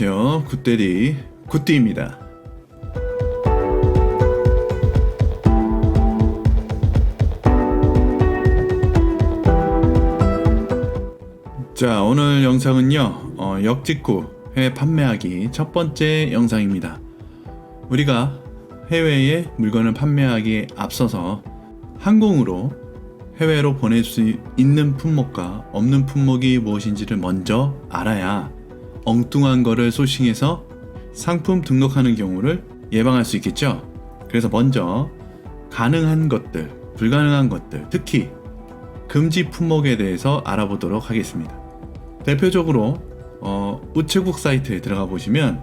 안녕하세요. 굿데디 굿디입니다. 자, 오늘 영상은요. 어, 역직구 해외 판매하기 첫 번째 영상입니다. 우리가 해외에 물건을 판매하기에 앞서서 항공으로 해외로 보낼 수 있는 품목과 없는 품목이 무엇인지를 먼저 알아야 엉뚱한 거를 소싱해서 상품 등록하는 경우를 예방할 수 있겠죠. 그래서 먼저 가능한 것들, 불가능한 것들, 특히 금지 품목에 대해서 알아보도록 하겠습니다. 대표적으로 어, 우체국 사이트에 들어가 보시면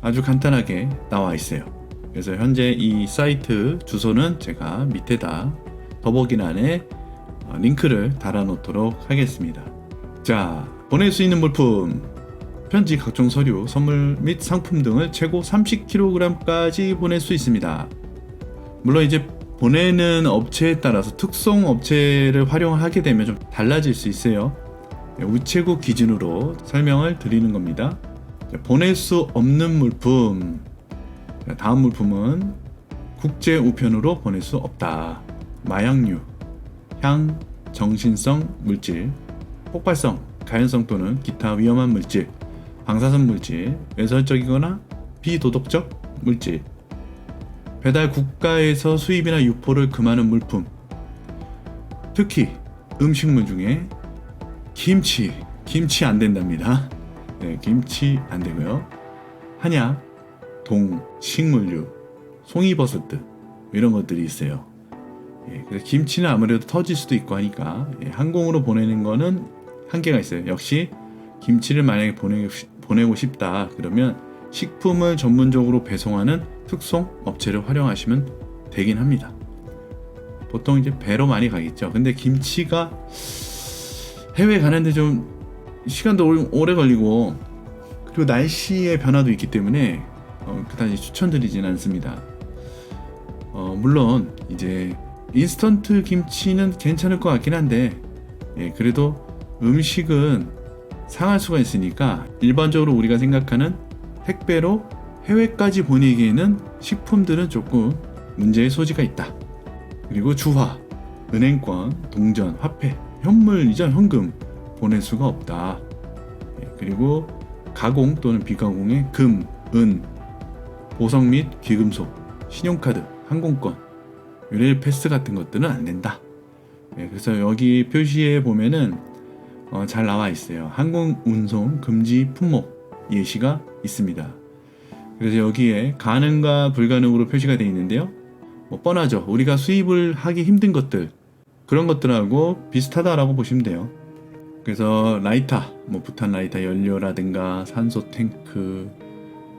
아주 간단하게 나와 있어요. 그래서 현재 이 사이트 주소는 제가 밑에다 더보기란에 어, 링크를 달아놓도록 하겠습니다. 자, 보낼 수 있는 물품, 편지, 각종 서류, 선물 및 상품 등을 최고 30kg까지 보낼 수 있습니다. 물론 이제 보내는 업체에 따라서 특송 업체를 활용하게 되면 좀 달라질 수 있어요. 네, 우체국 기준으로 설명을 드리는 겁니다. 자, 보낼 수 없는 물품. 자, 다음 물품은 국제 우편으로 보낼 수 없다. 마약류, 향, 정신성 물질, 폭발성, 가연성 또는 기타 위험한 물질, 방사선 물질, 외설적이거나 비도덕적 물질, 배달 국가에서 수입이나 유포를 금하는 물품, 특히 음식물 중에 김치, 김치 안 된답니다. 네, 김치 안 되고요. 한약, 동, 식물류, 송이버섯 등 이런 것들이 있어요. 예, 그래서 김치는 아무래도 터질 수도 있고 하니까 예, 항공으로 보내는 거는 한계가 있어요. 역시 김치를 만약에 보내고, 싶- 보내고 싶다 그러면 식품을 전문적으로 배송하는 특송 업체를 활용하시면 되긴 합니다. 보통 이제 배로 많이 가겠죠. 근데 김치가 해외 가는데 좀 시간도 올- 오래 걸리고 그리고 날씨의 변화도 있기 때문에 어, 그다지 추천드리진 않습니다. 어, 물론 이제 인스턴트 김치는 괜찮을 것 같긴 한데 예, 그래도 음식은 상할 수가 있으니까 일반적으로 우리가 생각하는 택배로 해외까지 보내기에는 식품들은 조금 문제의 소지가 있다. 그리고 주화, 은행권, 동전, 화폐, 현물이죠 현금 보낼 수가 없다. 예, 그리고 가공 또는 비가공의 금, 은, 보석 및 귀금속, 신용카드, 항공권, 유레일 패스 같은 것들은 안 된다. 예, 그래서 여기 표시에 보면은 어, 잘 나와 있어요. 항공 운송 금지 품목 예시가 있습니다. 그래서 여기에 가능과 불가능으로 표시가 되어 있는데요. 뭐 뻔하죠. 우리가 수입을 하기 힘든 것들 그런 것들하고 비슷하다라고 보시면 돼요. 그래서 라이터, 뭐 부탄 라이터 연료라든가 산소 탱크,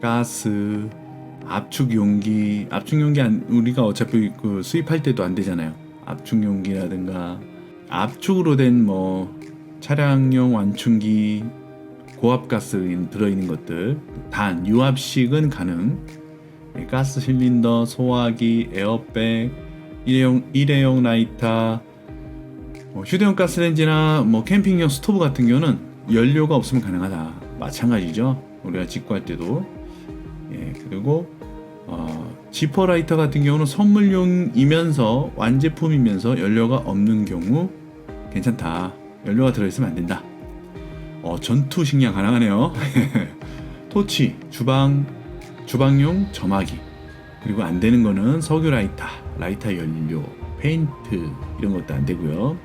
가스, 압축 용기, 압축 용기 안, 우리가 어차피 그 수입할 때도 안 되잖아요. 압축 용기라든가 압축으로 된 뭐 차량용 완충기, 고압 가스 들어있는 것들, 단 유압식은 가능. 예, 가스 실린더, 소화기, 에어백, 일회용 일회용 라이터, 뭐 휴대용 가스레인지나 뭐 캠핑용 스토브 같은 경우는 연료가 없으면 가능하다. 마찬가지죠. 우리가 직구할 때도. 예, 그리고 어, 지퍼 라이터 같은 경우는 선물용이면서 완제품이면서 연료가 없는 경우 괜찮다. 연료가 들어있으면 안 된다. 어, 전투 식량 가능하네요. 토치, 주방, 주방용 점화기. 그리고 안 되는 거는 석유 라이터, 라이터 연료, 페인트 이런 것도 안 되고요.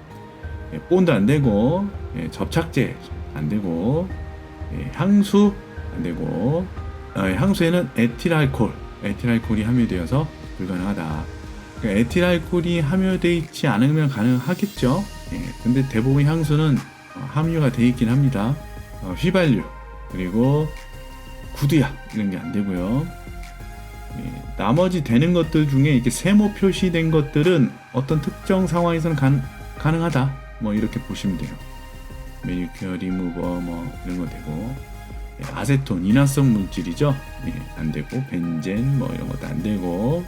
예, 본드 안 되고 예, 접착제 안 되고 예, 향수 안 되고 어, 향수에는 에틸알코올, 에틸알코올이 함유되어서 불가능하다. 그러니까 에틸알코올이 함유되어 있지 않으면 가능하겠죠. 예, 근데 대부분 향수는 어, 함유가 되어 있긴 합니다. 어, 휘발유 그리고 구두약 이런 게 안 되고요. 예, 나머지 되는 것들 중에 이렇게 세모 표시된 것들은 어떤 특정 상황에서는 간- 가능하다. 뭐 이렇게 보시면 돼요. 매니큐어 리무버 뭐 이런 거 되고 예, 아세톤 인화성 물질이죠. 예, 안 되고 벤젠 뭐 이런 것도 안 되고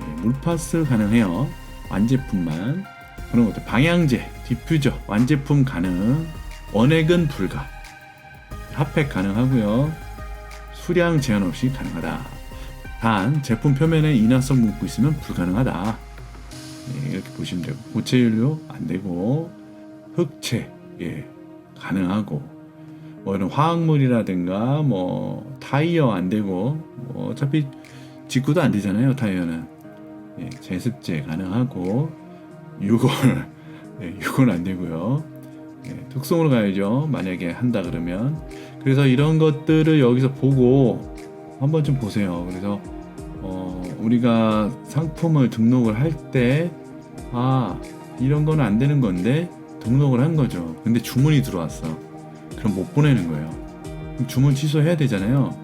예, 물파스 가능해요. 완제품만 그런 것들 방향제, 디퓨저 완제품 가능. 원액은 불가. 핫팩 가능하고요. 수량 제한 없이 가능하다. 단 제품 표면에 인화성 묻고 있으면 불가능하다. 예, 이렇게 보시면 되고 고체 연료 안 되고 흑체 예 가능하고 뭐 이런 화학물이라든가 뭐 타이어 안 되고 뭐 어차피 직구도 안 되잖아요 타이어는 예, 제습제 가능하고 유골 예, 유골 안 되고요. 예, 특송으로 가야죠. 만약에 한다 그러면. 그래서 이런 것들을 여기서 보고 한번 좀 보세요. 그래서 어, 우리가 상품을 등록을 할 때 아 이런 건 안 되는 건데 등록을 한 거죠. 근데 주문이 들어왔어. 그럼 못 보내는 거예요. 주문 취소해야 되잖아요.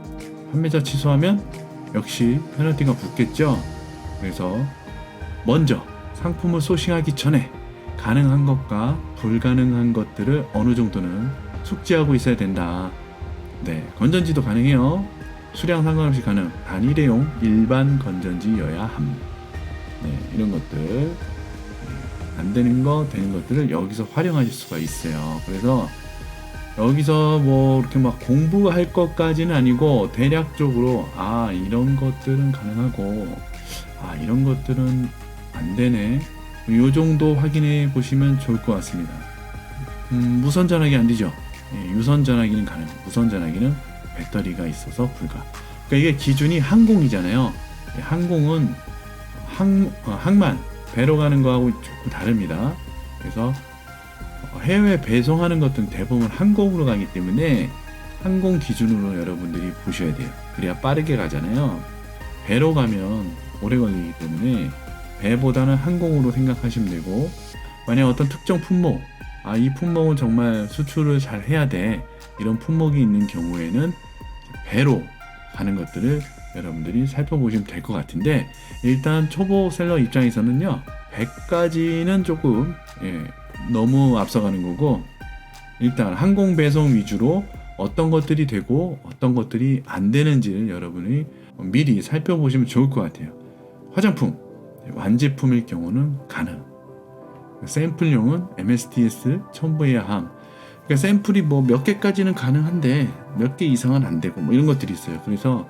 판매자 취소하면 역시 페널티가 붙겠죠? 그래서 먼저 상품을 소싱하기 전에 가능한 것과 불가능한 것들을 어느 정도는 숙지하고 있어야 된다. 네 건전지도 가능해요. 수량 상관없이 가능. 단 일회용 일반 건전지여야 함. 네, 이런 것들. 네, 안 되는 거 되는 것들을 여기서 활용하실 수가 있어요. 그래서 여기서 뭐 이렇게 막 공부할 것까지는 아니고 대략적으로 아 이런 것들은 가능하고 아 이런 것들은 안 되네. 요 정도 확인해 보시면 좋을 것 같습니다. 음, 무선 전화기 안 되죠? 예, 유선 전화기는 가능. 무선 전화기는 배터리가 있어서 불가. 그러니까 이게 기준이 항공이잖아요. 예, 항공은 항, 어, 항만 배로 가는 거하고 조금 다릅니다. 그래서 어, 해외 배송하는 것들은 대부분 항공으로 가기 때문에 항공 기준으로 여러분들이 보셔야 돼요. 그래야 빠르게 가잖아요. 배로 가면 오래 걸리기 때문에 배보다는 항공으로 생각하시면 되고 만약 어떤 특정 품목 아 이 품목은 정말 수출을 잘 해야 돼 이런 품목이 있는 경우에는 배로 가는 것들을 여러분들이 살펴보시면 될 것 같은데 일단 초보 셀러 입장에서는요 100까지는 조금 예, 너무 앞서가는 거고 일단 항공 배송 위주로 어떤 것들이 되고 어떤 것들이 안 되는지를 여러분이 미리 살펴보시면 좋을 것 같아요. 화장품 완제품일 경우는 가능. 샘플용은 MSDS 첨부해야 함. 그러니까 샘플이 뭐 몇 개까지는 가능한데 몇 개 이상은 안 되고 뭐 이런 것들이 있어요. 그래서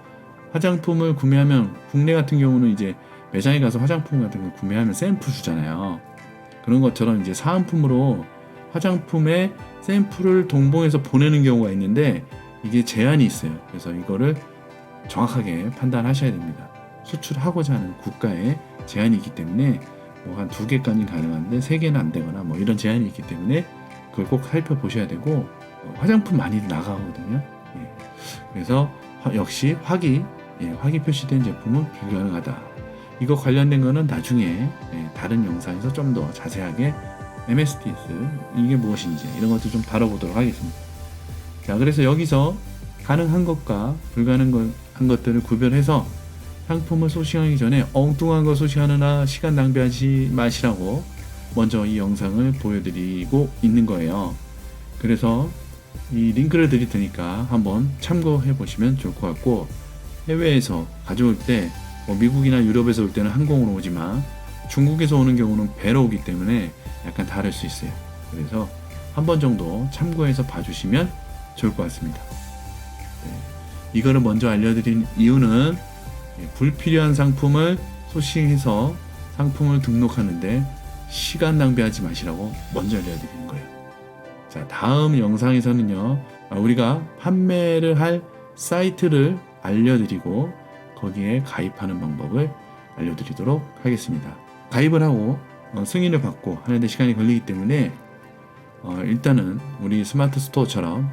화장품을 구매하면 국내 같은 경우는 이제 매장에 가서 화장품 같은 걸 구매하면 샘플 주잖아요. 그런 것처럼 이제 사은품으로 화장품의 샘플을 동봉해서 보내는 경우가 있는데 이게 제한이 있어요. 그래서 이거를 정확하게 판단하셔야 됩니다. 수출하고자 하는 국가에 제한이 있기 때문에 뭐 한 두 개까지 가능한데 세 개는 안 되거나 뭐 이런 제한이 있기 때문에 그걸 꼭 살펴보셔야 되고 어, 화장품 많이 나가거든요. 예. 그래서 화- 역시 화기 예, 화기 표시된 제품은 불가능하다. 이거 관련된 거는 나중에 예, 다른 영상에서 좀 더 자세하게 MSDS 이게 무엇인지 이런 것도 좀 다뤄보도록 하겠습니다. 자, 그래서 여기서 가능한 것과 불가능한 것들을 구별해서 상품을 소싱하기 전에 엉뚱한 거 소싱하느라 시간 낭비하지 마시라고 먼저 이 영상을 보여드리고 있는 거예요. 그래서 이 링크를 드릴 테니까 한번 참고해 보시면 좋을 것 같고 해외에서 가져올 때 뭐 미국이나 유럽에서 올 때는 항공으로 오지만 중국에서 오는 경우는 배로 오기 때문에 약간 다를 수 있어요. 그래서 한 번 정도 참고해서 봐주시면 좋을 것 같습니다. 네. 이거를 먼저 알려드린 이유는 예, 불필요한 상품을 소싱해서 상품을 등록하는데 시간 낭비하지 마시라고 먼저 알려드리는 거예요. 자, 다음 영상에서는요, 아, 우리가 판매를 할 사이트를 알려드리고 거기에 가입하는 방법을 알려드리도록 하겠습니다. 가입을 하고 어, 승인을 받고 하는데 시간이 걸리기 때문에 어, 일단은 우리 스마트 스토어처럼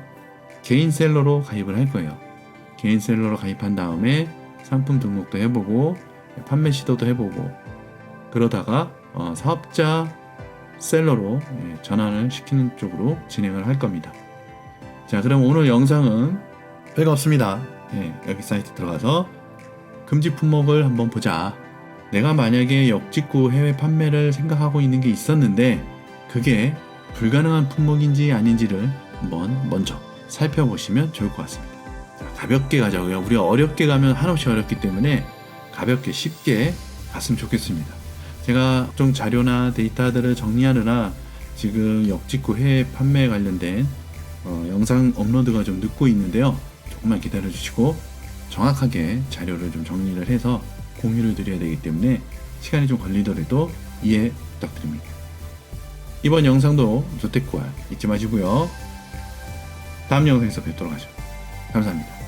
개인 셀러로 가입을 할 거예요. 개인 셀러로 가입한 다음에 상품 등록도 해보고 판매 시도도 해보고 그러다가 어, 사업자 셀러로 예, 전환을 시키는 쪽으로 진행을 할 겁니다. 자, 그럼 오늘 영상은 별거 없습니다. 예, 여기 사이트 들어가서 금지 품목을 한번 보자. 내가 만약에 역직구 해외 판매를 생각하고 있는 게 있었는데 그게 불가능한 품목인지 아닌지를 한번 먼저 살펴보시면 좋을 것 같습니다. 자, 가볍게 가자고요. 우리 어렵게 가면 한없이 어렵기 때문에 가볍게 쉽게 갔으면 좋겠습니다. 제가 좀 자료나 데이터들을 정리하느라 지금 역직구 해외 판매 관련된 어, 영상 업로드가 좀 늦고 있는데요. 조금만 기다려 주시고 정확하게 자료를 좀 정리를 해서 공유를 드려야 되기 때문에 시간이 좀 걸리더라도 이해 부탁드립니다. 이번 영상도 조태꾸알 잊지 마시고요. 다음 영상에서 뵙도록 하죠. 감사합니다.